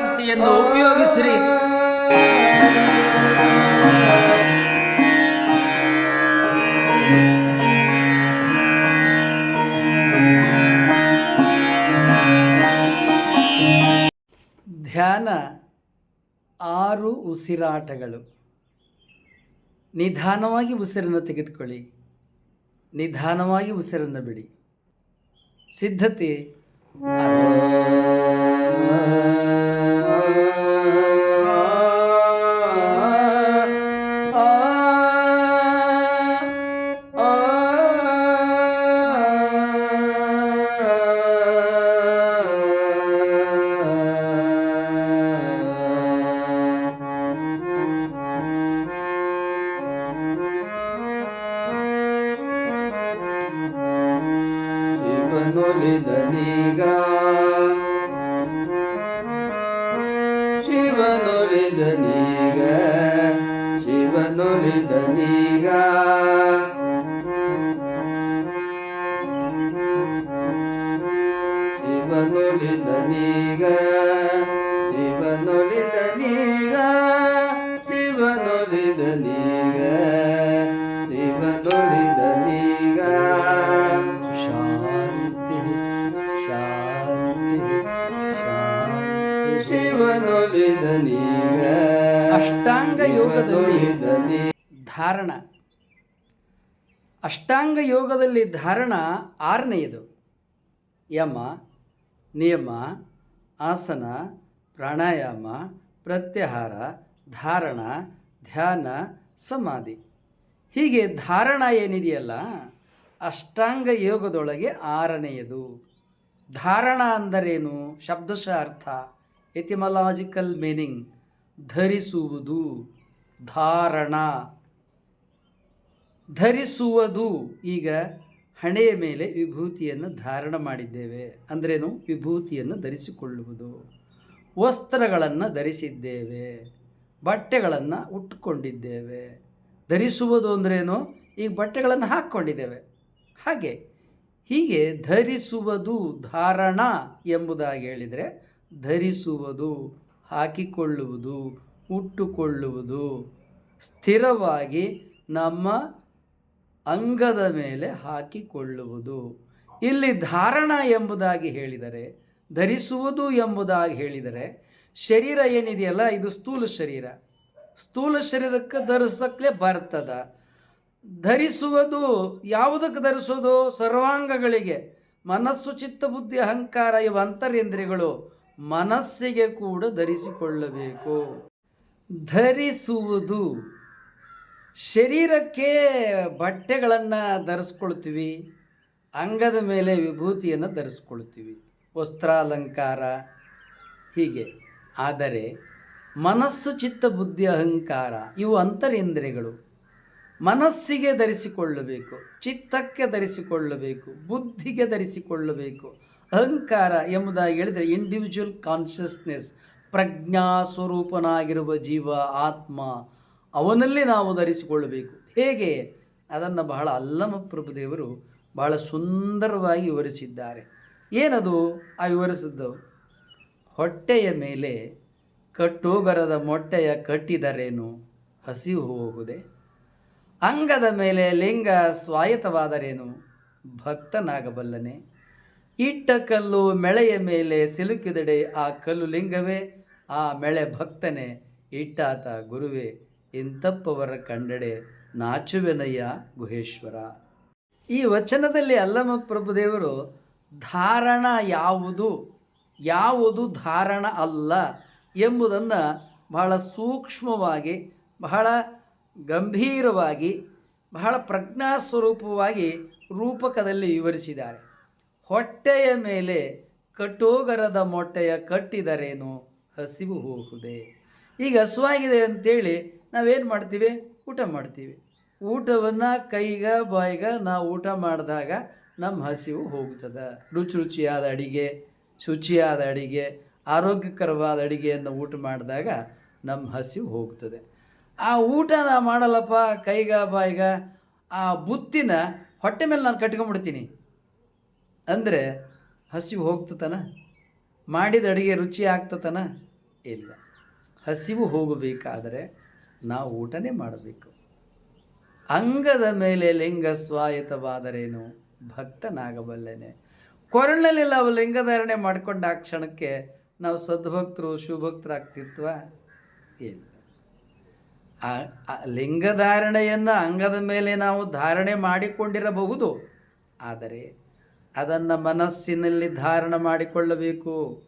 ವಿಶ್ರಾಂತಿಯನ್ನು ಉಪಯೋಗಿಸಿರಿ. ಧ್ಯಾನ ಆರು ಉಸಿರಾಟಗಳು. ನಿಧಾನವಾಗಿ ಉಸಿರನ್ನು ತೆಗೆದುಕೊಳ್ಳಿ. ನಿಧಾನವಾಗಿ ಉಸಿರನ್ನು ಬಿಡಿ. ಸಿದ್ಧತೆ. ಶಿವನೊಲಿದನೀಗ ಶಿವನೊಲಿದನೀಗ ಶಿವನೊಲಿದನೀಗ ಶಿವನೊಲಿದನೀಗ ಶಾಂತಿ ಶಾಂತಿ ಶಾಂತಿ ಶಿವನೊಲಿದನೀಗ ಅಷ್ಟಾಂಗ ಯೋಗದಲ್ಲಿ ಧಾರಣ. ಅಷ್ಟಾಂಗ ಯೋಗದಲ್ಲಿ ಧಾರಣ ಆರನೆಯದು. ಯಮ ನಿಯಮ, ಆಸನ, ಪ್ರಾಣಾಯಾಮ, ಪ್ರತ್ಯಾಹಾರ, ಧಾರಣ, ಧ್ಯಾನ, ಸಮಾಧಿ. ಹೀಗೆ ಧಾರಣ ಏನಿದೆಯಲ್ಲ, ಅಷ್ಟಾಂಗ ಯೋಗದೊಳಗೆ ಆರನೆಯದು. ಧಾರಣ ಅಂದರೇನು? ಶಬ್ದಶಃ ಅರ್ಥ. Etymological meaning. ಧರಿಸುವುದು. ಧಾರಣ. ಧರಿಸುವುದು. ಈಗ ಹಣೆಯ ಮೇಲೆ ವಿಭೂತಿಯನ್ನು ಧಾರಣ ಮಾಡಿದ್ದೇವೆ. ಅಂದ್ರೇನು? ವಿಭೂತಿಯನ್ನು ಧರಿಸಿಕೊಳ್ಳುವುದು. ವಸ್ತ್ರಗಳನ್ನು ಧರಿಸಿದ್ದೇವೆ. ಬಟ್ಟೆಗಳನ್ನು ಉಟ್ಟುಕೊಂಡಿದ್ದೇವೆ ಧರಿಸುವುದು ಅಂದ್ರೇನು? ಈಗ ಬಟ್ಟೆಗಳನ್ನು ಹಾಕ್ಕೊಂಡಿದ್ದೇವೆ. ಹಾಗೆ. ಹೀಗೆ ಧರಿಸುವುದು ಧಾರಣ ಎಂಬುದಾಗಿ ಹೇಳಿದರೆ ಧರಿಸುವುದು, ಹಾಕಿಕೊಳ್ಳುವುದು, ಉಟ್ಟುಕೊಳ್ಳುವುದು ಸ್ಥಿರವಾಗಿ ನಮ್ಮ ಅಂಗದ ಮೇಲೆ ಹಾಕಿಕೊಳ್ಳುವುದು. ಇಲ್ಲಿ ಧಾರಣ ಎಂಬುದಾಗಿ ಹೇಳಿದರೆ, ಧರಿಸುವುದು ಎಂಬುದಾಗಿ ಹೇಳಿದರೆ, ಶರೀರ ಏನಿದೆಯಲ್ಲ, ಇದು ಸ್ಥೂಲ ಶರೀರ. ಸ್ಥೂಲ ಶರೀರಕ್ಕೆ ಧರಿಸಕ್ಲೆ ಬರ್ತದ. ಧರಿಸುವುದು, ಯಾವುದಕ್ಕೆ ಧರಿಸೋದು ಸರ್ವಾಂಗಗಳಿಗೆ. ಮನಸ್ಸು, ಚಿತ್ತ, ಬುದ್ಧಿ, ಅಹಂಕಾರ ಇವ ಅಂತರೇಂದ್ರಿಯಗಳು ಮನಸ್ಸಿಗೆ ಕೂಡ ಧರಿಸಿಕೊಳ್ಳಬೇಕು. ಧರಿಸುವುದು. ಶರೀರಕ್ಕೆ ಬಟ್ಟೆಗಳನ್ನು ಧರಿಸ್ಕೊಳ್ತೀವಿ, ಅಂಗದ ಮೇಲೆ ವಿಭೂತಿಯನ್ನು ಧರಿಸ್ಕೊಳ್ತೀವಿ. ವಸ್ತ್ರಾಲಂಕಾರ, ಹೀಗೆ. ಆದರೆ ಮನಸ್ಸು, ಚಿತ್ತ, ಬುದ್ಧಿ, ಅಹಂಕಾರ ಇವು ಅಂತರೇಂದ್ರಿಯಗಳು. ಮನಸ್ಸಿಗೆ ಧರಿಸಿಕೊಳ್ಳಬೇಕು, ಚಿತ್ತಕ್ಕೆ ಧರಿಸಿಕೊಳ್ಳಬೇಕು, ಬುದ್ಧಿಗೆ ಧರಿಸಿಕೊಳ್ಳಬೇಕು. ಅಹಂಕಾರ ಎಂಬುದಾಗಿ ಹೇಳಿದರೆ ಇಂಡಿವಿಜುವಲ್ ಕಾನ್ಷಿಯಸ್ನೆಸ್ ಪ್ರಜ್ಞಾ ಸ್ವರೂಪನಾಗಿರುವ ಜೀವ, ಆತ್ಮ ಅವನಲ್ಲಿ ನಾವು ಧರಿಸಿಕೊಳ್ಳಬೇಕು. ಹೇಗೆ? ಅದನ್ನು ಬಹಳ ಅಲ್ಲಮ ಪ್ರಭುದೇವರು ಬಹಳ ಸುಂದರವಾಗಿ ವಿವರಿಸಿದ್ದಾರೆ. ಏನದು ಆ ವಿವರಿಸಿದ್ದು? ಹೊಟ್ಟೆಯ ಮೇಲೆ ಕಟ್ಟೋಗರದ ಮೊಟ್ಟೆಯ ಕಟ್ಟಿದರೇನು? ಹಸಿವು ಹೋಗುದೆ ಅಂಗದ ಮೇಲೆ ಲಿಂಗ ಸ್ವಾಯತವಾದರೇನು ಭಕ್ತನಾಗಬಲ್ಲನೆ? ಇಟ್ಟ ಕಲ್ಲು ಮೆಳೆಯ ಮೇಲೆ ಸಿಲುಕಿದಡೆ ಆ ಕಲ್ಲು ಲಿಂಗವೇ? ಆ ಮೆಳೆ ಭಕ್ತನೇ, ಇಟ್ಟಾತ ಗುರುವೇ ಇಂತಪ್ಪವರ ಕಂಡಡೆ ನಾಚುವೆನಯ್ಯ ಗುಹೇಶ್ವರ? ಈ ವಚನದಲ್ಲಿ ಅಲ್ಲಮ ಪ್ರಭುದೇವರು ಧಾರಣ ಯಾವುದು ಯಾವುದು ಧಾರಣ ಅಲ್ಲ ಎಂಬುದನ್ನು ಬಹಳ ಸೂಕ್ಷ್ಮವಾಗಿ, ಬಹಳ ಗಂಭೀರವಾಗಿ, ಬಹಳ ಪ್ರಜ್ಞಾಸ್ವರೂಪವಾಗಿ ರೂಪಕದಲ್ಲಿ ವಿವರಿಸಿದ್ದಾರೆ. ಹೊಟ್ಟೆಯ ಮೇಲೆ ಕಟೋಗರದ ಮೊಟ್ಟೆಯ ಕಟ್ಟಿದರೇನು? ಹಸಿವು ಹೋಗುದೆ ಈಗ ಹಸುವಾಗಿದೆ ಅಂತೇಳಿ ನಾವೇನು ಮಾಡ್ತೀವಿ? ಊಟ ಮಾಡ್ತೀವಿ. ಊಟವನ್ನು ಕೈಗ, ಬಾಯಿಗ ನಾವು ಊಟ ಮಾಡಿದಾಗ ನಮ್ಮ ಹಸಿವು ಹೋಗ್ತದೆ. ರುಚಿ ರುಚಿಯಾದ ಅಡಿಗೆ, ಶುಚಿಯಾದ ಅಡಿಗೆ, ಆರೋಗ್ಯಕರವಾದ ಅಡಿಗೆಯನ್ನು ಊಟ ಮಾಡಿದಾಗ ನಮ್ಮ ಹಸಿವು ಹೋಗ್ತದೆ. ಆ ಊಟ ನಾ ಮಾಡಲ್ಲಪ್ಪ, ಕೈಗ, ಬಾಯಿಗ, ಆ ಬುತ್ತಿನ ಹೊಟ್ಟೆ ಮೇಲೆ ನಾನು ಕಟ್ಕೊಂಡ್ಬಿಡ್ತೀನಿ ಅಂದರೆ ಹಸಿವು ಹೋಗ್ತತನ? ಮಾಡಿದ ಅಡುಗೆ ರುಚಿ ಆಗ್ತತನ? ಇಲ್ಲ. ಹಸಿವು ಹೋಗಬೇಕಾದರೆ ನಾವು ಊಟನೇ ಮಾಡಬೇಕು. ಅಂಗದ ಮೇಲೆ ಲಿಂಗ ಸ್ವಾಯತವಾದರೇನು ಭಕ್ತನಾಗಬಲ್ಲೆನೆ. ಕೊರಳಲ್ಲಿ ನಾವು ಲಿಂಗಧಾರಣೆ ಮಾಡಿಕೊಂಡ ಆ ಕ್ಷಣಕ್ಕೆ ನಾವು ಸದ್ಭಕ್ತರು ಶಿವಭಕ್ತರಾಗ್ತಿತ್ವ ಏನು ಆ ಲಿಂಗಧಾರಣೆಯನ್ನು ಅಂಗದ ಮೇಲೆ ನಾವು ಧಾರಣೆ ಮಾಡಿಕೊಂಡಿರಬಹುದು. ಆದರೆ ಅದನ್ನು ಮನಸ್ಸಿನಲ್ಲಿ ಧಾರಣ ಮಾಡಿಕೊಳ್ಳಬೇಕು.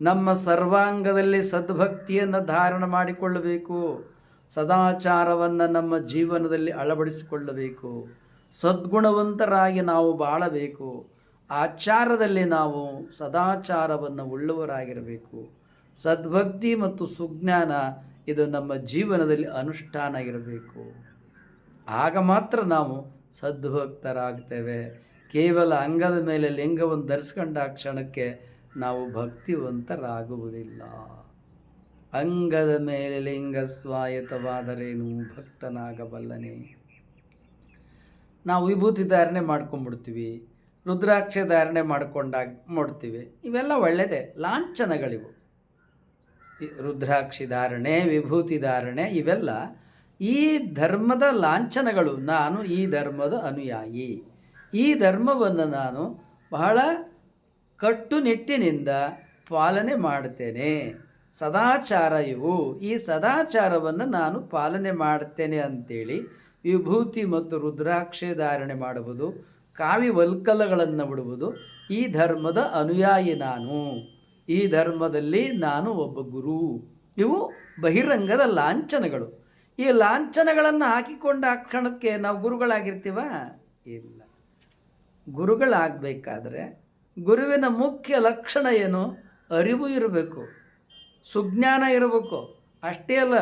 ನಮ್ಮ ಸರ್ವಾಂಗದಲ್ಲಿ ಸದ್ಭಕ್ತಿಯನ್ನು ಧಾರಣ ಮಾಡಿಕೊಳ್ಳಬೇಕು. ಸದಾಚಾರವನ್ನು ನಮ್ಮ ಜೀವನದಲ್ಲಿ ಅಳವಡಿಸಿಕೊಳ್ಳಬೇಕು. ಸದ್ಗುಣವಂತರಾಗಿ ನಾವು ಬಾಳಬೇಕು. ಆಚಾರದಲ್ಲಿ ನಾವು ಸದಾಚಾರವನ್ನು ಉಳ್ಳವರಾಗಿರಬೇಕು. ಸದ್ಭಕ್ತಿ ಮತ್ತು ಸುಜ್ಞಾನ ಇದು ನಮ್ಮ ಜೀವನದಲ್ಲಿ ಅನುಷ್ಠಾನ ಇರಬೇಕು ಆಗ ಮಾತ್ರ ನಾವು ಸದ್ಭಕ್ತರಾಗ್ತೇವೆ. ಕೇವಲ ಅಂಗದ ಮೇಲೆ ಲಿಂಗವನ್ನು ಧರಿಸ್ಕೊಂಡ ಕ್ಷಣಕ್ಕೆ ನಾವು ಭಕ್ತಿವಂತರಾಗುವುದಿಲ್ಲ. ಅಂಗದ ಮೇಲೆ ಲಿಂಗ ಸ್ವಾಯತವಾದರೇನು ಭಕ್ತನಾಗಬಲ್ಲನೆ. ನಾವು ವಿಭೂತಿ ಧಾರಣೆ ಮಾಡ್ಕೊಂಡ್ಬಿಡ್ತೀವಿ, ರುದ್ರಾಕ್ಷ ಧಾರಣೆ ಮಾಡ್ಕೊಂಡಾಗ ಮಾಡ್ತೀವಿ, ಇವೆಲ್ಲ ಒಳ್ಳೆಯದೇ ಲಾಂಛನಗಳಿವು. ರುದ್ರಾಕ್ಷಿ ಧಾರಣೆ, ವಿಭೂತಿ ಧಾರಣೆ, ಇವೆಲ್ಲ ಈ ಧರ್ಮದ ಲಾಂಛನಗಳು. ನಾನು ಈ ಧರ್ಮದ ಅನುಯಾಯಿ. ಈ ಧರ್ಮವನ್ನು ನಾನು ಬಹಳ ಕಟ್ಟುನಿಟ್ಟಿನಿಂದ ಪಾಲನೆ ಮಾಡುತ್ತೇನೆ ಸದಾಚಾರ ಇವು ಈ ಸದಾಚಾರವನ್ನು ನಾನು ಪಾಲನೆ ಮಾಡ್ತೇನೆ ಅಂತೇಳಿ ವಿಭೂತಿ ಮತ್ತು ರುದ್ರಾಕ್ಷಿ ಧಾರಣೆ ಮಾಡುವುದು, ಕಾವಿ ವಲ್ಕಲಗಳನ್ನು ಬಿಡುವುದು, ಈ ಧರ್ಮದ ಅನುಯಾಯಿ ನಾನು. ಈ ಧರ್ಮದಲ್ಲಿ ನಾನು ಒಬ್ಬ ಗುರು. ಇವು ಬಹಿರಂಗದ ಲಾಂಛನಗಳು. ಈ ಲಾಂಛನಗಳನ್ನು ಹಾಕಿಕೊಂಡ ಕ್ಷಣಕ್ಕೆ ನಾವು ಗುರುಗಳಾಗಿರ್ತೀವ? ಇಲ್ಲ. ಗುರುಗಳಾಗಬೇಕಾದ್ರೆ ಗುರುವಿನ ಮುಖ್ಯ ಲಕ್ಷಣ ಏನು? ಅರಿವು ಇರಬೇಕು. ಸುಜ್ಞಾನ ಇರಬೇಕು. ಅಷ್ಟೇ ಅಲ್ಲ,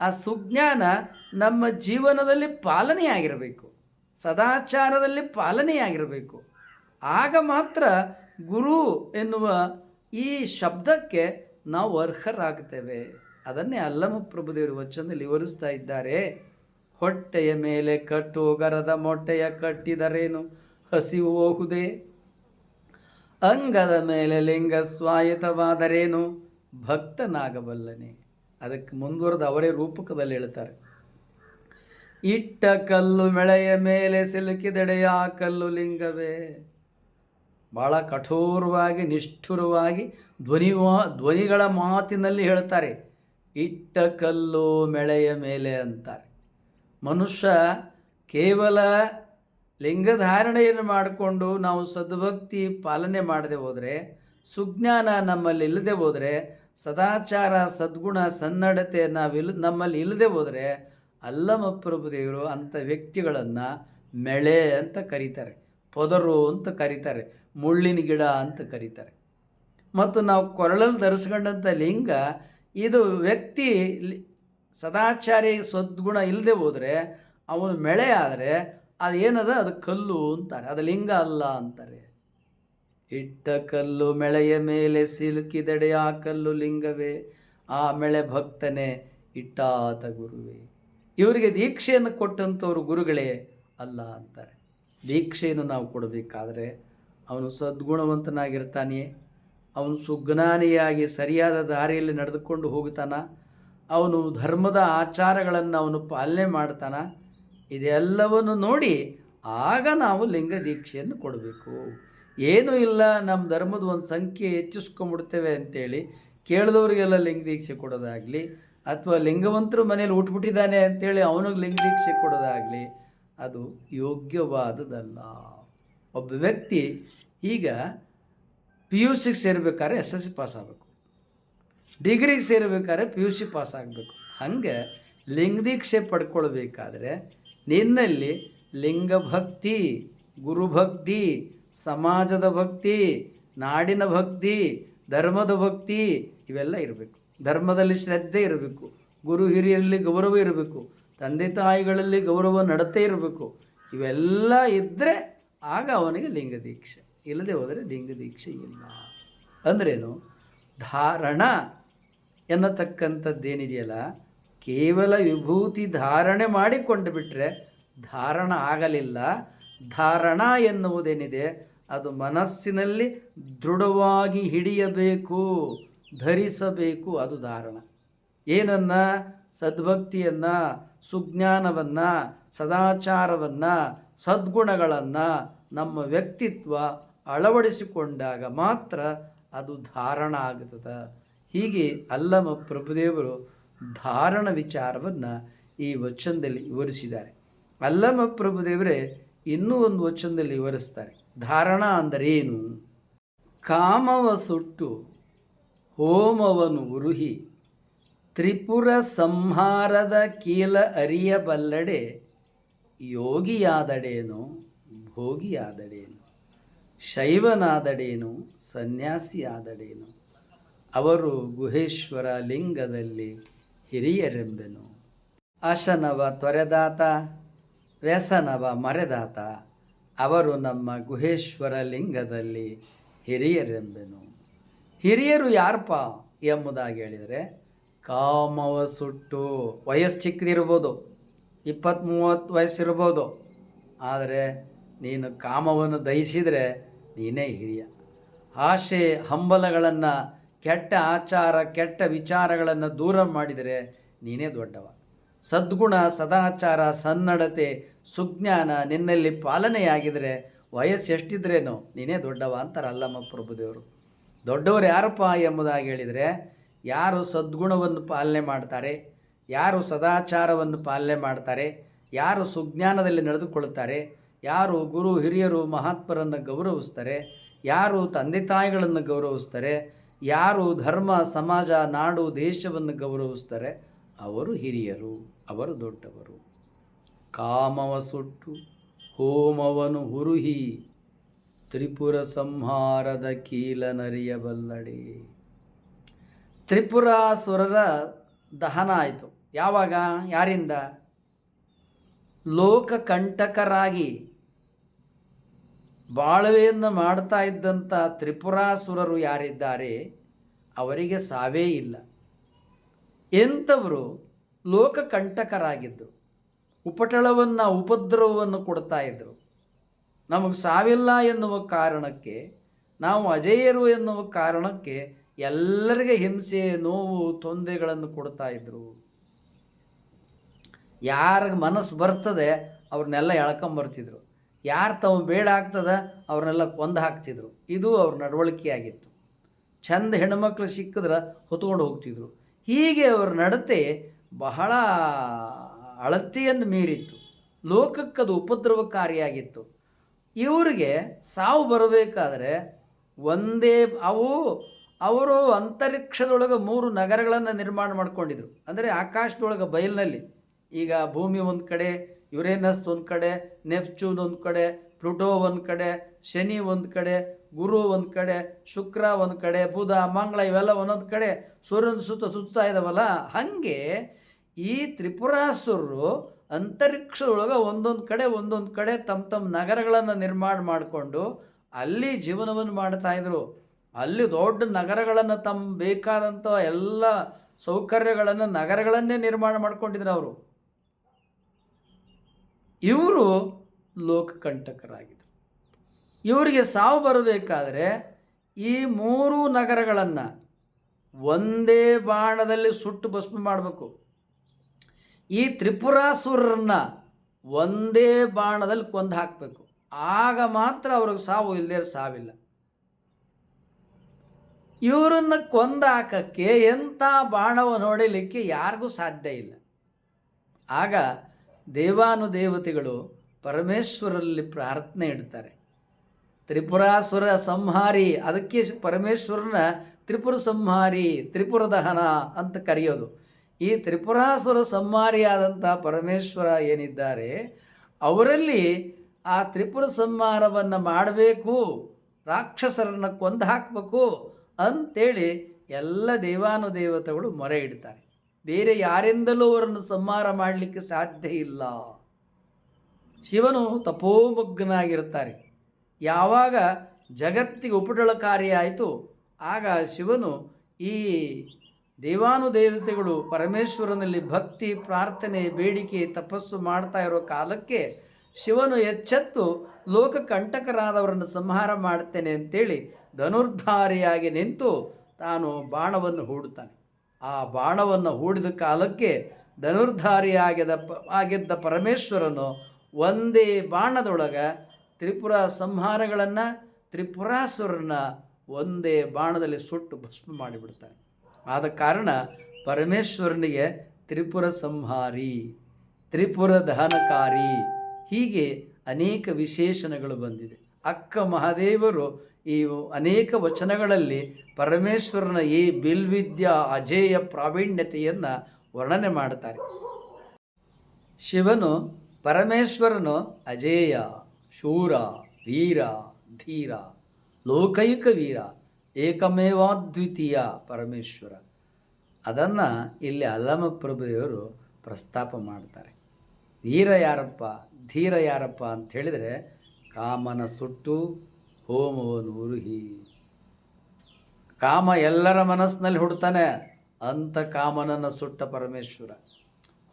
ಆ ಸುಜ್ಞಾನ ನಮ್ಮ ಜೀವನದಲ್ಲಿ ಪಾಲನೆಯಾಗಿರಬೇಕು. ಸದಾಚಾರದಲ್ಲಿ ಪಾಲನೆಯಾಗಿರಬೇಕು. ಆಗ ಮಾತ್ರ ಗುರು ಎನ್ನುವ ಈ ಶಬ್ದಕ್ಕೆ ನಾವು ಅರ್ಹರಾಗ್ತೇವೆ. ಅದನ್ನೇ ಅಲ್ಲಮ ಪ್ರಭುದೇವರು ವಚನದಲ್ಲಿ ವಿವರಿಸ್ತಾ ಇದ್ದಾರೆ. ಹೊಟ್ಟೆಯ ಮೇಲೆ ಕಟ್ಟುಗರದ ಮೊಟ್ಟೆಯ ಕಟ್ಟಿದರೇನು? ಹಸಿವು ಹೋಗುದೇ. ಅಂಗದ ಮೇಲೆ ಲಿಂಗ ಸ್ವಾಯತವಾದರೇನು ಭಕ್ತನಾಗಬಲ್ಲನೆ. ಅದಕ್ಕೆ ಮುಂದುವರೆದು ಅವರೇ ರೂಪಕದಲ್ಲಿ ಹೇಳ್ತಾರೆ. ಇಟ್ಟ ಕಲ್ಲು ಮೆಳೆಯ ಮೇಲೆ ಸಿಲುಕಿದೆಡೆಯ ಕಲ್ಲು ಲಿಂಗವೇ. ಭಾಳ ಕಠೋರವಾಗಿ, ನಿಷ್ಠುರವಾಗಿ ಧ್ವನಿ ಧ್ವನಿಗಳ ಮಾತಿನಲ್ಲಿ ಹೇಳ್ತಾರೆ. ಇಟ್ಟ ಕಲ್ಲು ಮೆಳೆಯ ಮೇಲೆ ಅಂತಾರೆ. ಮನುಷ್ಯ ಕೇವಲ ಲಿಂಗಧಾರಣೆಯನ್ನು ಮಾಡಿಕೊಂಡು ನಾವು ಸದ್ಭಕ್ತಿ ಪಾಲನೆ ಮಾಡದೆ ಹೋದರೆ, ಸುಜ್ಞಾನ ನಮ್ಮಲ್ಲಿ ಇಲ್ಲದೆ ಹೋದರೆ ಸದಾಚಾರ, ಸದ್ಗುಣ, ಸನ್ನಡತೆ ನಾವಿಲ್, ನಮ್ಮಲ್ಲಿ ಇಲ್ಲದೆ ಹೋದರೆ ಅಲ್ಲಮಪ್ರಭು ದೇವರು ಅಂಥ ವ್ಯಕ್ತಿಗಳನ್ನು ಮೆಳೆ ಅಂತ ಕರೀತಾರೆ, ಪೊದರು ಅಂತ ಕರೀತಾರೆ, ಮುಳ್ಳಿನ ಗಿಡ ಅಂತ ಕರೀತಾರೆ. ಮತ್ತು ನಾವು ಕೊರಳಲ್ಲಿ ಧರಿಸ್ಕೊಂಡಂಥ ಲಿಂಗ, ಇದು ವ್ಯಕ್ತಿ ಸದಾಚಾರಿ, ಸದ್ಗುಣ ಇಲ್ಲದೆ ಹೋದರೆ ಅವನು ಮೆಳೆ ಆದರೆ ಅದೇನದ? ಅದು ಕಲ್ಲು ಅಂತಾರೆ, ಅದು ಲಿಂಗ ಅಲ್ಲ ಅಂತಾರೆ. ಇಟ್ಟ ಕಲ್ಲು ಮೆಳೆಯ ಮೇಲೆ ಸಿಲುಕಿದಡೆ ಆ ಕಲ್ಲು ಲಿಂಗವೇ, ಆ ಮೆಳೆ ಭಕ್ತನೇ ಇಟ್ಟಾತ ಗುರುವೇ. ಇವರಿಗೆ ದೀಕ್ಷೆಯನ್ನು ಕೊಟ್ಟಂಥವ್ರು ಗುರುಗಳೇ ಅಲ್ಲ ಅಂತಾರೆ. ದೀಕ್ಷೆಯನ್ನು ನಾವು ಕೊಡಬೇಕಾದರೆ ಅವನು ಸದ್ಗುಣವಂತನಾಗಿರ್ತಾನೆಯೇ ಅವನು ಸುಜ್ಞಾನಿಯಾಗಿ ಸರಿಯಾದ ದಾರಿಯಲ್ಲಿ ನಡೆದುಕೊಂಡು ಹೋಗ್ತಾನ ಅವನು ಧರ್ಮದ ಆಚಾರಗಳನ್ನು ಅವನು ಪಾಲನೆ ಮಾಡ್ತಾನ, ಇದೆಲ್ಲವನ್ನು ನೋಡಿ ಆಗ ನಾವು ಲಿಂಗ ದೀಕ್ಷೆಯನ್ನು ಕೊಡಬೇಕು. ಏನೂ ಇಲ್ಲ ನಮ್ಮ ಧರ್ಮದ ಒಂದು ಸಂಖ್ಯೆ ಹೆಚ್ಚಿಸ್ಕೊಂಡ್ಬಿಡ್ತೇವೆ ಅಂತೇಳಿ ಕೇಳಿದವರಿಗೆಲ್ಲ ಲಿಂಗ ದೀಕ್ಷೆ ಕೊಡೋದಾಗಲಿ ಅಥವಾ ಲಿಂಗವಂತರು ಮನೇಲಿ ಉಟ್ಬಿಟ್ಟಿದ್ದಾನೆ ಅಂತೇಳಿ ಅವನಿಗೆ ಲಿಂಗ ದೀಕ್ಷೆ ಕೊಡೋದಾಗಲಿ, ಅದು ಯೋಗ್ಯವಾದದಲ್ಲ ಒಬ್ಬ ವ್ಯಕ್ತಿ ಈಗ ಪಿ ಯು ಸಿಗೆ ಸೇರ್ಬೇಕಾದ್ರೆ ಎಸ್ ಎಸ್ ಸಿ ಪಾಸ್ ಆಗಬೇಕು. ಡಿಗ್ರಿಗೆ ಸೇರಬೇಕಾದ್ರೆ ಪಿ ಯು ಸಿ ಪಾಸ್ ಆಗಬೇಕು. ಹಾಗೆ ಲಿಂಗದೀಕ್ಷೆ ಪಡ್ಕೊಳ್ಬೇಕಾದ್ರೆ ನಿನ್ನಲ್ಲಿ ಲಿಂಗಭಕ್ತಿ, ಗುರುಭಕ್ತಿ ಸಮಾಜದ ಭಕ್ತಿ, ನಾಡಿನ ಭಕ್ತಿ, ಧರ್ಮದ ಭಕ್ತಿ, ಇವೆಲ್ಲ ಇರಬೇಕು. ಧರ್ಮದಲ್ಲಿ ಶ್ರದ್ಧೆ ಇರಬೇಕು. ಗುರು ಹಿರಿಯರಲ್ಲಿ ಗೌರವ ಇರಬೇಕು. ತಂದೆ ತಾಯಿಗಳಲ್ಲಿ ಗೌರವ ನಡತೆ ಇರಬೇಕು. ಇವೆಲ್ಲ ಇದ್ದರೆ ಆಗ ಅವನಿಗೆ ಲಿಂಗ ದೀಕ್ಷೆ. ಇಲ್ಲದೆ ಹೋದರೆ ಲಿಂಗ ದೀಕ್ಷೆ ಇಲ್ಲ. ಅಂದ್ರೇನು? ಧಾರಣ ಎನ್ನತಕ್ಕಂಥದ್ದೇನಿದೆಯಲ್ಲ? ಕೇವಲ ವಿಭೂತಿ ಧಾರಣೆ ಮಾಡಿಕೊಂಡು ಬಿಟ್ಟರೆ ಧಾರಣ ಆಗಲಿಲ್ಲ. ಧಾರಣ ಎನ್ನುವುದೇನಿದೆ? ಅದು ಮನಸ್ಸಿನಲ್ಲಿ ದೃಢವಾಗಿ ಹಿಡಿಯಬೇಕು, ಧರಿಸಬೇಕು, ಅದು ಧಾರಣ. ಏನನ್ನ? ಸದ್ಭಕ್ತಿಯನ್ನು, ಸುಜ್ಞಾನವನ್ನು, ಸದಾಚಾರವನ್ನು, ಸದ್ಗುಣಗಳನ್ನು ನಮ್ಮ ವ್ಯಕ್ತಿತ್ವ ಅಳವಡಿಸಿಕೊಂಡಾಗ ಮಾತ್ರ ಅದು ಧಾರಣ ಆಗುತ್ತದೆ. ಹೀಗೆ ಅಲ್ಲಮ ಪ್ರಭುದೇವರು ಧಾರಣ ವಿಚಾರವನ್ನು ಈ ವಚನದಲ್ಲಿ ವಿವರಿಸಿದ್ದಾರೆ. ಅಲ್ಲಮ ಪ್ರಭುದೇವರೇ ಇನ್ನೂ ಒಂದು ವಚನದಲ್ಲಿ ವಿವರಿಸ್ತಾರೆ. ಧಾರಣ ಅಂದರೇನು? ಕಾಮವ ಸುಟ್ಟು ಹೋಮವನು ಉರುಹಿ ತ್ರಿಪುರ ಸಂಹಾರದ ಕೀಲ ಅರಿಯಬಲ್ಲಡೆ ಯೋಗಿಯಾದಡೇನು, ಭೋಗಿಯಾದಡೇನು, ಶೈವನಾದಡೇನು, ಸನ್ಯಾಸಿಯಾದಡೇನು, ಅವರು ಗುಹೇಶ್ವರ ಲಿಂಗದಲ್ಲಿ ಹಿರಿಯರೆಂಬೆನು. ಅಶನವ ತೊರೆದಾತ ವ್ಯಸನವ ಮರೆದಾತ, ಅವರು ನಮ್ಮ ಗುಹೇಶ್ವರ ಲಿಂಗದಲ್ಲಿ ಹಿರಿಯರೆಂಬೆನು ಹಿರಿಯರು ಯಾರಪ್ಪ ಎಂಬುದಾಗಿ ಹೇಳಿದರೆ, ಕಾಮವ ಸುಟ್ಟು ವಯಸ್ಸು ಚಿಕ್ಕದಿರ್ಬೋದು ಇಪ್ಪತ್ತು ಮೂವತ್ತು ವಯಸ್ಸಿರ್ಬೋದು, ಆದರೆ ನೀನು ಕಾಮವನ್ನು ದಹಿಸಿದರೆ ನೀನೇ ಹಿರಿಯ. ಆಶೆ, ಹಂಬಲಗಳನ್ನು, ಕೆಟ್ಟ ಆಚಾರ, ಕೆಟ್ಟ ವಿಚಾರಗಳನ್ನು ದೂರ ಮಾಡಿದರೆ ನೀನೇ ದೊಡ್ಡವ. ಸದ್ಗುಣ, ಸದಾಚಾರ, ಸನ್ನಡತೆ ಸುಜ್ಞಾನ ನಿನ್ನಲ್ಲಿ ಪಾಲನೆಯಾಗಿದರೆ ವಯಸ್ಸು ಎಷ್ಟಿದ್ರೇನು ನೀನೇ ದೊಡ್ಡವ ಅಂತಾರೆ ಅಲ್ಲಮ್ಮ ಪ್ರಭುದೇವರು. ದೊಡ್ಡವರು ಯಾರಪ್ಪ ಎಂಬುದಾಗಿ ಹೇಳಿದರೆ, ಯಾರು ಸದ್ಗುಣವನ್ನು ಪಾಲನೆ ಮಾಡ್ತಾರೆ, ಯಾರು ಸದಾಚಾರವನ್ನು ಪಾಲನೆ ಮಾಡ್ತಾರೆ, ಯಾರು ಸುಜ್ಞಾನದಲ್ಲಿ ನಡೆದುಕೊಳ್ಳುತ್ತಾರೆ, ಯಾರು ಗುರು, ಹಿರಿಯರು, ಮಹಾತ್ಮರನ್ನು ಗೌರವಿಸ್ತಾರೆ, ಯಾರು ತಂದೆ ತಾಯಿಗಳನ್ನು ಗೌರವಿಸ್ತಾರೆ, ಯಾರು ಧರ್ಮ, ಸಮಾಜ, ನಾಡು, ದೇಶವನ್ನು ಗೌರವಿಸ್ತಾರೆ, ಅವರು ಹಿರಿಯರು, ಅವರು ದೊಡ್ಡವರು. ಕಾಮವ ಸುಟ್ಟು ಹೋಮವನು ಹುರುಹಿ ತ್ರಿಪುರ ಸಂಹಾರದ ಕೀಲ ಕೀಲನರಿಯಬಲ್ಲಡೆ ತ್ರಿಪುರಾಸುರರ ದಹನ ಆಯಿತು. ಯಾವಾಗ? ಯಾರಿಂದ? ಲೋಕಕಂಟಕರಾಗಿ ಬಾಳ್ವೆಯನ್ನು ಮಾಡ್ತಾ ಇದ್ದಂಥ ತ್ರಿಪುರಾಸುರರು ಯಾರಿದ್ದಾರೆ? ಅವರಿಗೆ ಸಾವೇ ಇಲ್ಲ. ಎಂಥವರು ಲೋಕಕಂಟಕರಾಗಿದ್ದರು ಉಪಟಳವನ್ನು ಉಪದ್ರವವನ್ನು ಕೊಡ್ತಾ ಇದ್ದರು ನಮಗೆ ಸಾವಿಲ್ಲ ಎನ್ನುವ ಕಾರಣಕ್ಕೆ, ನಾವು ಅಜೇಯರು ಎನ್ನುವ ಕಾರಣಕ್ಕೆ ಎಲ್ಲರಿಗೆ ಹಿಂಸೆ, ನೋವು, ತೊಂದರೆಗಳನ್ನು ಕೊಡ್ತಾ ಇದ್ದರು ಯಾರಿಗೆ ಮನಸ್ಸು ಬರ್ತದೆ, ಅವ್ರನ್ನೆಲ್ಲ ಎಳ್ಕೊಂಬರ್ತಿದ್ರು ಯಾರು ತಾವು ಬೇಡ ಆಗ್ತದ, ಅವ್ರನ್ನೆಲ್ಲ ಕೊಂದು ಹಾಕ್ತಿದ್ರು. ಇದು ಅವ್ರ ನಡವಳಿಕೆಯಾಗಿತ್ತು ಚಂದ ಹೆಣ್ಮಕ್ಳು ಸಿಕ್ಕಿದ್ರೆ ಹೊತ್ಕೊಂಡು ಹೋಗ್ತಿದ್ರು. ಹೀಗೆ ಅವ್ರ ನಡತೆ ಬಹಳ ಅಳತೆಯನ್ನು ಮೀರಿತ್ತು. ಲೋಕಕ್ಕದು ಉಪದ್ರವಕಾರಿಯಾಗಿತ್ತು. ಇವರಿಗೆ ಸಾವು ಬರಬೇಕಾದ್ರೆ ಒಂದೇ ಅವು ಅವರು ಅಂತರಿಕ್ಷದೊಳಗೆ ಮೂರು ನಗರಗಳನ್ನು ನಿರ್ಮಾಣ ಮಾಡಿಕೊಂಡಿದ್ರು. ಅಂದರೆ ಆಕಾಶದೊಳಗೆ ಬಯಲಿನಲ್ಲಿ. ಈಗ ಭೂಮಿ ಒಂದು ಕಡೆ, ಯುರೇನಸ್ ಒಂದು ಕಡೆ ನೆಫ್ಚೂನ್ ಒಂದು ಕಡೆ, ಪ್ಲುಟೋ ಒಂದು ಕಡೆ, ಶನಿ ಒಂದು ಕಡೆ, ಗುರು ಒಂದು ಕಡೆ, ಶುಕ್ರ ಒಂದು ಕಡೆ, ಬುಧ, ಮಂಗಳ ಇವೆಲ್ಲ ಒಂದೊಂದು ಕಡೆ ಸೂರ್ಯನ ಸುತ್ತ ಸುತ್ತಾ ಇದಾವಲ್ಲ, ಹಾಗೆ ಈ ತ್ರಿಪುರಾಸುರರು ಅಂತರಿಕ್ಷದೊಳಗೆ ಒಂದೊಂದು ಕಡೆ ಒಂದೊಂದು ಕಡೆ ತಮ್ಮ ತಮ್ಮ ನಗರಗಳನ್ನು ನಿರ್ಮಾಣ ಮಾಡಿಕೊಂಡು ಅಲ್ಲಿ ಜೀವನವನ್ನು ಮಾಡ್ತಾ ಇದ್ರು. ಅಲ್ಲಿ ದೊಡ್ಡ ನಗರಗಳನ್ನು ತಮ್ಮ ಬೇಕಾದಂಥ ಎಲ್ಲ ಸೌಕರ್ಯಗಳನ್ನು ನಗರಗಳನ್ನೇ ನಿರ್ಮಾಣ ಮಾಡ್ಕೊಂಡಿದ್ರು ಅವರು. ಇವರು ಲೋಕಕಂಟಕರಾಗಿದ್ದರು ಇವರಿಗೆ ಸಾವು ಬರಬೇಕಾದ್ರೆ ಈ ಮೂರು ನಗರಗಳನ್ನು ಒಂದೇ ಬಾಣದಲ್ಲಿ ಸುಟ್ಟು ಭಸ್ಮ ಮಾಡಬೇಕು. ಈ ತ್ರಿಪುರಾಸುರನ್ನ ಒಂದೇ ಬಾಣದಲ್ಲಿ ಕೊಂದು ಹಾಕಬೇಕು. ಆಗ ಮಾತ್ರ ಅವ್ರಿಗೆ ಸಾವು ಇಲ್ಲದೇ ಸಾವಿಲ್ಲ. ಇವರನ್ನು ಕೊಂದು ಹಾಕಕ್ಕೆ ಎಂಥ ಬಾಣವನ್ನು ನೋಡಲಿಕ್ಕೆ ಯಾರಿಗೂ ಸಾಧ್ಯ ಇಲ್ಲ. ಆಗ ದೇವಾನುದೇವತೆಗಳು ಪರಮೇಶ್ವರಲ್ಲಿ ಪ್ರಾರ್ಥನೆ ಇಡ್ತಾರೆ. ತ್ರಿಪುರಾಸುರ ಸಂಹಾರಿ, ಅದಕ್ಕೆ ಪರಮೇಶ್ವರನ ತ್ರಿಪುರ ಸಂಹಾರಿ, ತ್ರಿಪುರ ದಹನ ಅಂತ ಕರೆಯೋದು. ಈ ತ್ರಿಪುರಾಸುರ ಸಂಹಾರಿಯಾದಂಥ ಪರಮೇಶ್ವರ ಏನಿದ್ದಾರೆ, ಅವರಲ್ಲಿ ಆ ತ್ರಿಪುರ ಸಂಹಾರವನ್ನು ಮಾಡಬೇಕು, ರಾಕ್ಷಸರನ್ನು ಕೊಂದು ಹಾಕಬೇಕು ಅಂತೇಳಿ ಎಲ್ಲ ದೇವಾನುದೇವತೆಗಳು ಮೊರೆ ಇಡ್ತಾರೆ. ಬೇರೆ ಯಾರಿಂದಲೂ ಅವರನ್ನು ಸಂಹಾರ ಮಾಡಲಿಕ್ಕೆ ಸಾಧ್ಯ ಇಲ್ಲ. ಶಿವನು ತಪೋಮಗ್ನಾಗಿರ್ತಾರೆ ಯಾವಾಗ ಜಗತ್ತಿಗೆ ಉಪಟಳಕಾರಿಯಾಯಿತು ಆಗ ಶಿವನು ಈ ದೇವಾನುದೇವತೆಗಳು ಪರಮೇಶ್ವರನಲ್ಲಿ ಭಕ್ತಿ, ಪ್ರಾರ್ಥನೆ, ಬೇಡಿಕೆ, ತಪಸ್ಸು ಮಾಡ್ತಾ ಇರೋ ಕಾಲಕ್ಕೆ ಶಿವನು ಎಚ್ಚೆತ್ತು ಲೋಕ ಕಂಟಕರಾದವರನ್ನು ಸಂಹಾರ ಮಾಡ್ತೇನೆ ಅಂತೇಳಿ ಧನುರ್ಧಾರಿಯಾಗಿ ನಿಂತು ತಾನು ಬಾಣವನ್ನು ಹೂಡುತ್ತಾನೆ. ಆ ಬಾಣವನ್ನು ಹೂಡಿದ ಕಾಲಕ್ಕೆ ಧನುರ್ಧಾರಿಯಾಗಿದ್ದ ಪ, ಆಗಿದ್ದ ಪರಮೇಶ್ವರನು ಒಂದೇ ಬಾಣದೊಳಗೆ ತ್ರಿಪುರ ಸಂಹಾರಗಳನ್ನು, ತ್ರಿಪುರಾಸುರನ ಒಂದೇ ಬಾಣದಲ್ಲಿ ಸುಟ್ಟು ಭಸ್ಮ ಮಾಡಿಬಿಡ್ತಾನೆ. ಆದ ಕಾರಣ ಪರಮೇಶ್ವರನಿಗೆ ತ್ರಿಪುರ ಸಂಹಾರಿ, ತ್ರಿಪುರ ದಹನಕಾರಿ ಹೀಗೆ ಅನೇಕ ವಿಶೇಷಣಗಳು ಬಂದಿದೆ. ಅಕ್ಕ ಮಹಾದೇವರು ಈ ಅನೇಕ ವಚನಗಳಲ್ಲಿ ಪರಮೇಶ್ವರನ ಈ ಬಿಲ್ವಿದ್ಯಾ ಅಜೇಯ ಪ್ರಾವೀಣ್ಯತೆಯನ್ನು ವರ್ಣನೆ ಮಾಡ್ತಾರೆ ಶಿವನು ಪರಮೇಶ್ವರನು ಅಜೇಯ, ಶೂರ, ವೀರ, ಧೀರ ಲೋಕೈಕ ವೀರ ಏಕಮೇವಾದ್ವಿತೀಯ ಪರಮೇಶ್ವರ. ಅದನ್ನು ಇಲ್ಲಿ ಅಲ್ಲಮ ಪ್ರಭುದೇವರು ಪ್ರಸ್ತಾಪ ಮಾಡ್ತಾರೆ. ವೀರ ಯಾರಪ್ಪ, ಧೀರ ಯಾರಪ್ಪ ಅಂತ ಹೇಳಿದರೆ ಕಾಮನ ಸುಟ್ಟು ಹೋಮವನ್ನು ಉರುಹಿ. ಕಾಮ ಎಲ್ಲರ ಮನಸ್ಸಿನಲ್ಲಿ ಹುಡ್ತಾನೆ ಅಂಥ ಕಾಮನನ್ನು ಸುಟ್ಟ ಪರಮೇಶ್ವರ.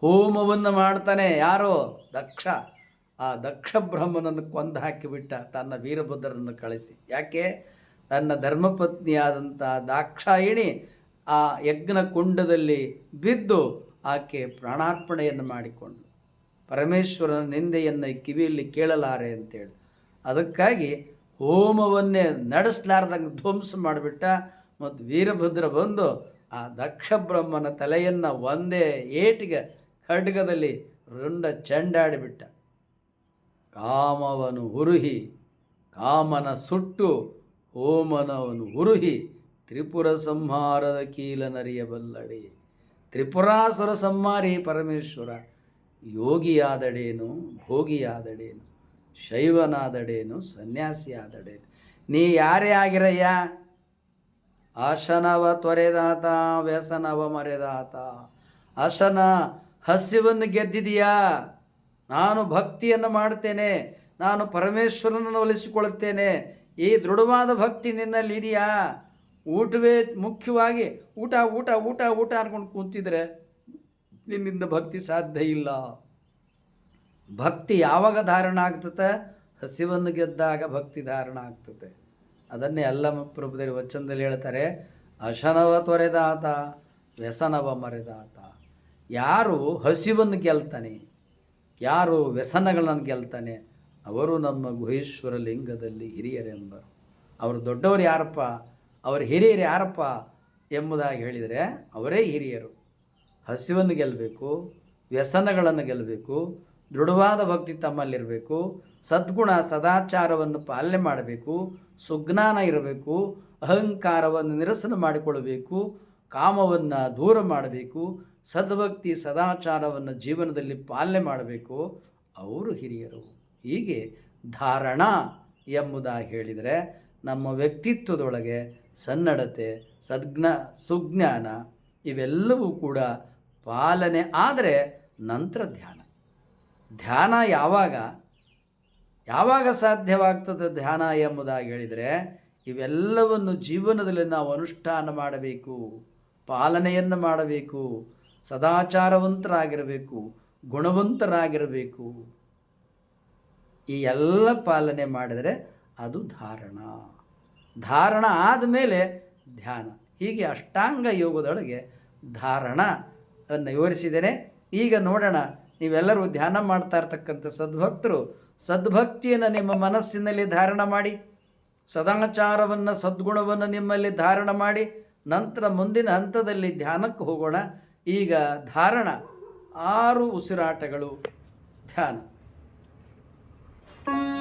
ಹೋಮವನ್ನು ಮಾಡ್ತಾನೆ ಯಾರೋ ದಕ್ಷ. ಆ ದಕ್ಷ ಬ್ರಹ್ಮನನ್ನು ಕೊಂದು ಹಾಕಿಬಿಟ್ಟ ತನ್ನ ವೀರಭದ್ರನನ್ನು ಕಳಿಸಿ. ಯಾಕೆ? ತನ್ನ ಧರ್ಮಪತ್ನಿಯಾದಂಥ ದಾಕ್ಷಾಯಿಣಿ ಆ ಯಜ್ಞ ಕುಂಡದಲ್ಲಿ ಬಿದ್ದು ಆಕೆ ಪ್ರಾಣಾರ್ಪಣೆಯನ್ನು ಮಾಡಿಕೊಂಡು ಪರಮೇಶ್ವರನ ನಿಂದೆಯನ್ನು ಕಿವಿಯಲ್ಲಿ ಕೇಳಲಾರೆ ಅಂತೇಳಿ. ಅದಕ್ಕಾಗಿ ಹೋಮವನ್ನೇ ನಡೆಸಲಾರ್ದಂಗೆ ಧ್ವಂಸ ಮಾಡಿಬಿಟ್ಟ ಮತ್ತು ವೀರಭದ್ರ ಬಂದು ಆ ದಕ್ಷ ಬ್ರಹ್ಮನ ತಲೆಯನ್ನು ಒಂದೇ ಏಟಿಗೆ ಖಡ್ಗದಲ್ಲಿ ರುಂಡ ಚೆಂಡಾಡಿಬಿಟ್ಟ. ಕಾಮವನು ಹುರುಹಿ, ಕಾಮನ ಸುಟ್ಟು ಹೋಮನವನು ಉರುಹಿ ತ್ರಿಪುರ ಸಂಹಾರದ ಕೀಲನರಿಯಬಲ್ಲಡೆ. ತ್ರಿಪುರಾಸುರ ಸಂಹಾರಿ ಪರಮೇಶ್ವರ, ಯೋಗಿಯಾದಡೇನು, ಭೋಗಿಯಾದಡೇನು, ಶೈವನಾದಡೇನು, ಸನ್ಯಾಸಿಯಾದಡೇನು. ನೀ ಯಾರೇ ಆಗಿರಯ್ಯ? ಆಶನವ ತ್ವರೆದಾತ, ವ್ಯಸನವ ಮರೆದಾತ. ಆಶನ ಹಸ್ಯವನ್ನು ಗೆದ್ದಿದೆಯಾ? ನಾನು ಭಕ್ತಿಯನ್ನು ಮಾಡ್ತೇನೆ ನಾನು ಪರಮೇಶ್ವರನನ್ನು ಒಲಿಸಿಕೊಳ್ಳುತ್ತೇನೆ ಈ ದೃಢವಾದ ಭಕ್ತಿ ನಿನ್ನಲ್ಲಿ ಇದೆಯಾ? ಊಟವೇ ಮುಖ್ಯವಾಗಿ ಊಟ ಊಟ ಊಟ ಊಟ ಅನ್ಕೊಂಡು ಕೂತಿದ್ರೆ ನಿನ್ನಿಂದ ಭಕ್ತಿ ಸಾಧ್ಯ ಇಲ್ಲ. ಭಕ್ತಿ ಯಾವಾಗ ಧಾರಣ ಆಗ್ತದೆ? ಹಸಿವನ್ನು ಗೆದ್ದಾಗ ಭಕ್ತಿ ಧಾರಣ ಆಗ್ತದೆ. ಅದನ್ನೇ ಎಲ್ಲ ಪ್ರಭುದೇವರು ವಚನದಲ್ಲಿ ಹೇಳ್ತಾರೆ, ಅಶನವ ತೊರೆದಾತ, ವ್ಯಸನವ ಮರೆದಾತ. ಯಾರು ಹಸಿವನ್ನು ಗೆಲ್ತಾನೆ? ಯಾರು ವ್ಯಸನಗಳನ್ನು ಗೆಲ್ತಾನೆ? ಅವರು ನಮ್ಮ ಗುಹೇಶ್ವರ ಲಿಂಗದಲ್ಲಿ ಹಿರಿಯರೆಂಬರು ಅವರು ದೊಡ್ಡವರು ಯಾರಪ್ಪ? ಅವರು ಹಿರಿಯರು ಯಾರಪ್ಪ ಎಂಬುದಾಗಿ ಹೇಳಿದರೆ ಅವರೇ ಹಿರಿಯರು. ಹಸಿವನ್ನು ಗೆಲ್ಲಬೇಕು, ವ್ಯಸನಗಳನ್ನು ಗೆಲ್ಲಬೇಕು, ದೃಢವಾದ ಭಕ್ತಿ ತಮ್ಮಲ್ಲಿರಬೇಕು, ಸದ್ಗುಣ, ಸದಾಚಾರವನ್ನು ಪಾಲನೆ ಮಾಡಬೇಕು, ಸುಜ್ಞಾನ ಇರಬೇಕು, ಅಹಂಕಾರವನ್ನು ನಿರಸನ ಮಾಡಿಕೊಳ್ಳಬೇಕು, ಕಾಮವನ್ನು ದೂರ ಮಾಡಬೇಕು, ಸದ್ಭಕ್ತಿ, ಸದಾಚಾರವನ್ನು ಜೀವನದಲ್ಲಿ ಪಾಲನೆ ಮಾಡಬೇಕು. ಅವರು ಹಿರಿಯರು. ಹೀಗೆ ಧಾರಣ ಎಂಬುದಾಗಿ ಹೇಳಿದರೆ ನಮ್ಮ ವ್ಯಕ್ತಿತ್ವದೊಳಗೆ ಸನ್ನಡತೆ ಸದ್ಜ್ಞ ಸುಜ್ಞಾನ ಇವೆಲ್ಲವೂ ಕೂಡ ಪಾಲನೆ ಆದರೆ ನಂತರ ಧ್ಯಾನ. ಧ್ಯಾನ ಯಾವಾಗ ಯಾವಾಗ ಸಾಧ್ಯವಾಗ್ತದೆ ಧ್ಯಾನ ಎಂಬುದಾಗಿ ಹೇಳಿದರೆ ಇವೆಲ್ಲವನ್ನು ಜೀವನದಲ್ಲಿ ನಾವು ಅನುಷ್ಠಾನ ಮಾಡಬೇಕು, ಪಾಲನೆಯನ್ನು ಮಾಡಬೇಕು, ಸದಾಚಾರವಂತರಾಗಿರಬೇಕು, ಗುಣವಂತರಾಗಿರಬೇಕು. ಈ ಎಲ್ಲ ಪಾಲನೆ ಮಾಡಿದರೆ ಅದು ಧಾರಣ. ಧಾರಣ ಆದಮೇಲೆ ಧ್ಯಾನ. ಹೀಗೆ ಅಷ್ಟಾಂಗ ಯೋಗದೊಳಗೆ ಧಾರಣ ಅನ್ನು ವಿವರಿಸಿದ್ದೇನೆ. ಈಗ ನೋಡೋಣ, ನೀವೆಲ್ಲರೂ ಧ್ಯಾನ ಮಾಡ್ತಾ ಇರ್ತಕ್ಕಂಥ ಸದ್ಭಕ್ತರು ಸದ್ಭಕ್ತಿಯನ್ನು ನಿಮ್ಮ ಮನಸ್ಸಿನಲ್ಲಿ ಧಾರಣ ಮಾಡಿ, ಸದಾಚಾರವನ್ನು, ಸದ್ಗುಣವನ್ನು ನಿಮ್ಮಲ್ಲಿ ಧಾರಣ ಮಾಡಿ, ನಂತರ ಮುಂದಿನ ಹಂತದಲ್ಲಿ ಧ್ಯಾನಕ್ಕೆ ಹೋಗೋಣ. ಈಗ ಧಾರಣ, ಆರು ಉಸಿರಾಟಗಳು, ಧ್ಯಾನ. Mm.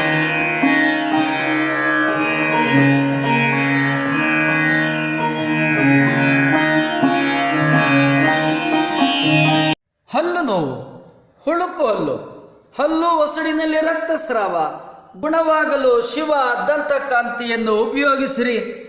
ಹಲ್ಲು ನೋವು ಹುಳುಕು ಹಲ್ಲು. ಹಲ್ಲು ಒಸಡಿನಲ್ಲಿ ರಕ್ತಸ್ರಾವ ಗುಣವಾಗಲು ಶಿವ ದಂತಕಾಂತಿಯನ್ನು ಉಪಯೋಗಿಸಿರಿ.